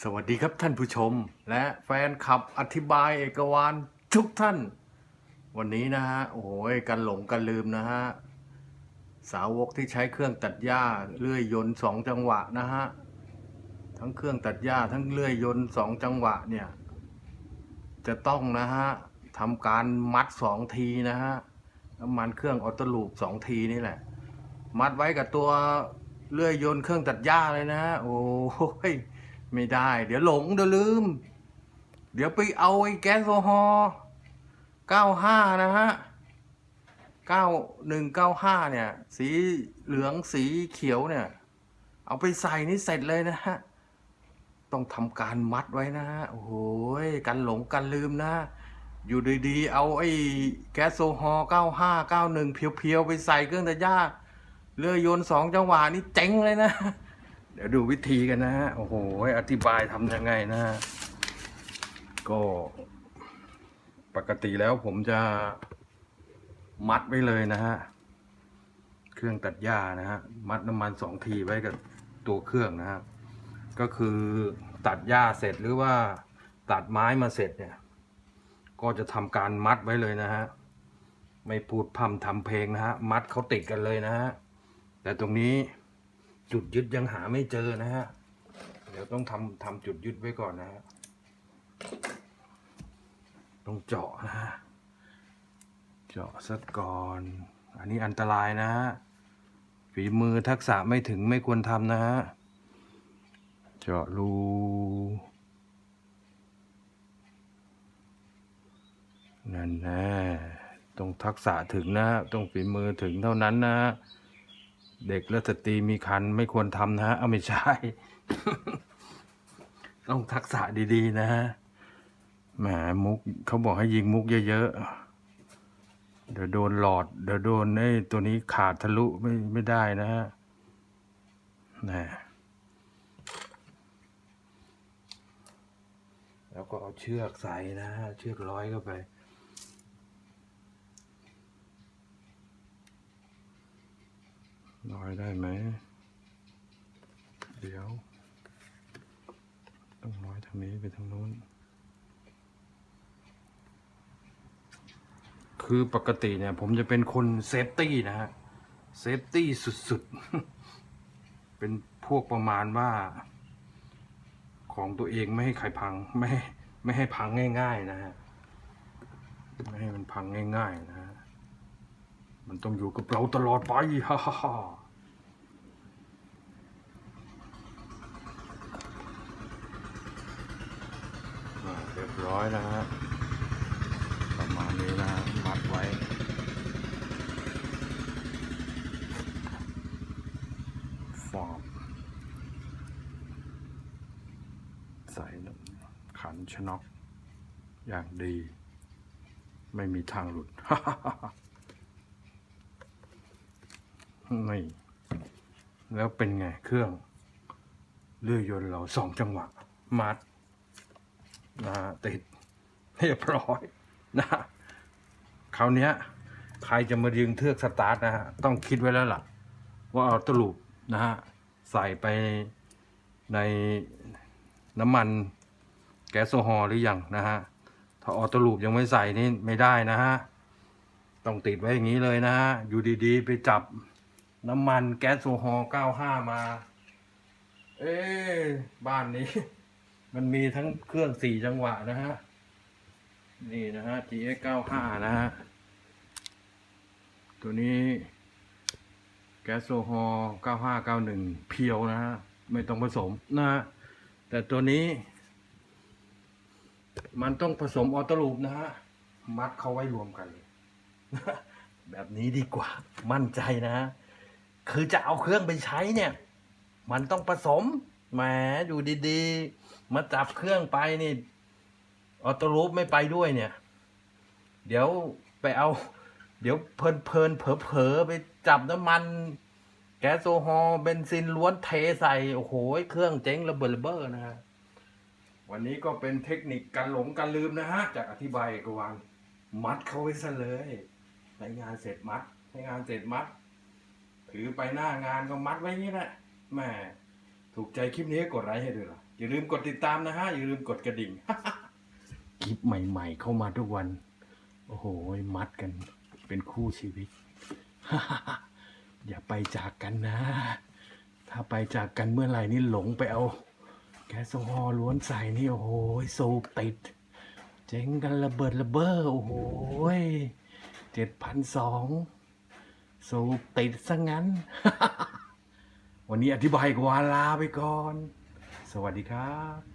สวัสดีครับท่านผู้ชม และแฟนคลับอธิบายเอกวานทุกท่าน วันนี้นะฮะ โอ้โหกันหลงกันลืมนะฮะ สาวกที่ใช้เครื่องตัดหญ้าเลื่อยยนต์สองจังหวะนะฮะ ทั้งเครื่องตัดหญ้าทั้งเลื่อยยนต์สองจังหวะเนี่ย จะต้องนะฮะทำการมัดสองทีนะฮะน้ำมันเครื่องออโต้ลูปสองทีนี่แหละ มัดไว้กับตัวเลื่อยยนต์เครื่องตัดหญ้าเลยนะฮะโอ้ย ไม่ได้ เดี๋ยวหลงเดี๋ยวลืม เดี๋ยวไปเอาไอ้แก๊สโซฮอล์95นะฮะ9195เนี่ย สีเหลืองสีเขียวเนี่ย เอาไปใส่นี่เสร็จเลยนะฮะ ต้องทำการมัดไว้นะฮะ โอ้โหกันหลงกันลืมนะ อยู่ดีๆ เอาไอ้แก๊สโซฮอล์95 91เพียวๆ ไปใส่เครื่องตัดหญ้าเรือยนต์สองจังหวะนี่เจ๋งเลยนะ เดี๋ยวดูวิธีกันนะฮะ โอ้โห อธิบายทำยังไงนะฮะ ก็ปกติแล้วผมจะมัดไว้เลยนะฮะ เครื่องตัดหญ้านะฮะ มัดน้ำมันสองทีไว้กับตัวเครื่องนะฮะ ก็คือตัดหญ้าเสร็จหรือว่าตัดไม้มาเสร็จเนี่ย ก็จะทำการมัดไว้เลยนะฮะ ไม่พูดพร่ำทำเพลงนะฮะ มัดเขาติดกันเลยนะฮะ แต่ตรงนี้ จุดยึดยังหาไม่เจอนะฮะ เดี๋ยวต้องทำทำจุดยึดไว้ก่อนนะฮะ ต้องเจาะนะฮะ เจาะซะก่อน อันนี้อันตรายนะฮะ ฝีมือทักษะไม่ถึงไม่ควรทำนะฮะ เจาะรูนั่นแน่ต้องทักษะถึงนะฮะต้องฝีมือถึงเท่านั้นนะฮะ เด็กและสตรีมีคันไม่ควรทำนะฮะเอาไม่ใช่ ต้องทักษะดีๆ นะฮะแหมมุกเขาบอกให้ยิงมุกเยอะๆ เดี๋ยวโดนหลอด เดี๋ยวโดนไอ้ตัวนี้ขาดทะลุไม่ไม่ได้นะฮะนะแล้วก็เอาเชือกใส่นะฮะเชือกร้อยเข้าไป ร้อยได้ไหม เดี๋ยว ต้องร้อยทางนี้ไปทางนู้น คือปกติเนี่ย ผมจะเป็นคนเซฟตี้นะฮะ เซฟตี้สุดๆ เป็นพวกประมาณว่า ของตัวเองไม่ให้ใครพัง ไม่ให้ไม่ให้พังง่าย ๆ นะฮะ ไม่ให้มันพังง่าย ๆ นะฮะ มันต้องอยู่กับเราตลอดไปฮ่าฮ่าฮ่าเรียบร้อยนะฮะประมาณนี้นะฮะมัดไว้ฟอร์มใส่ขันชนอกอย่างดี ไม่มีทางหลุดฮ่าฮ่าฮ่า นี่แล้วเป็นไงเครื่องเลื่อยยนต์เราสองจังหวะมัดนะติดเรียบร้อยนะฮะคราวนี้ใครจะมาดึงเทือกสตาร์ทนะฮะต้องคิดไว้แล้วล่ะ ว่าเอาตลูปนะฮะใส่ไปในน้ำมันแก๊สโซฮอล์หรือยังนะฮะถ้าออโตลูปยังไม่ใส่นี่ไม่ได้นะฮะ ต้องติดไว้อย่างนี้เลยนะฮะ อยู่ดีๆ ไปจับ น้ำมันแก๊สโซฮอล์95 มา เอ๊บ้านนี้ มันมีทั้งเครื่องสี่จังหวะนะฮะ นี่นะฮะ GX 95 นะฮะ ตัวนี้ แก๊สโซฮอล์9591 เพียวนะฮะ ไม่ต้องผสมนะฮะ แต่ตัวนี้ มันต้องผสมออโตลูปนะฮะ มัดเข้าไว้รวมกันเลย แบบนี้ดีกว่า มั่นใจนะฮะ คือจะเอาเครื่องไปใช้เนี่ย มันต้องผสมแหมอยู่ดีๆ มาจับเครื่องไปนี่ออโต้ลูปไม่ไปด้วยเนี่ย เดี๋ยวไปเอา เดี๋ยวเพลินเพลินๆเผลอเผลอๆไปจับน้ำมัน แก๊สโซฮอล์เบนซินล้วนเทใส่ โอ้โห เครื่องเจ๊งระเบิดระเบ้อนะฮะวันนี้ก็เป็นเทคนิคการหลงการลืมนะฮะ จากอธิบายกวันมัดเขาไว้ซะเลยใช้งานเสร็จมัดใช้งานเสร็จมัด ถือไปหน้างานก็มัดไว้นี่แหละแหม่ถูกใจคลิปนี้ก็กดไลค์ให้ด้วยล่ะอย่าลืมกดติดตามนะฮะ อย่าลืมกดกระดิ่ง คลิปใหม่ ๆ เข้ามาทุกวัน โอ้โห มัดกันเป็นคู่ชีวิต อย่าไปจากกันนะ ถ้าไปจากกันเมื่อไหร่นี่หลงไปเอา แก๊สโซฮอล์ล้วนใส่นี่โอ้โหสูบติด เจ๊งกันระเบิดระเบ้อโอ้โหเจ็ดพันสอง สูบติดซะงั้น วันนี้อธิบายกว่าลาไปก่อน สวัสดีครับ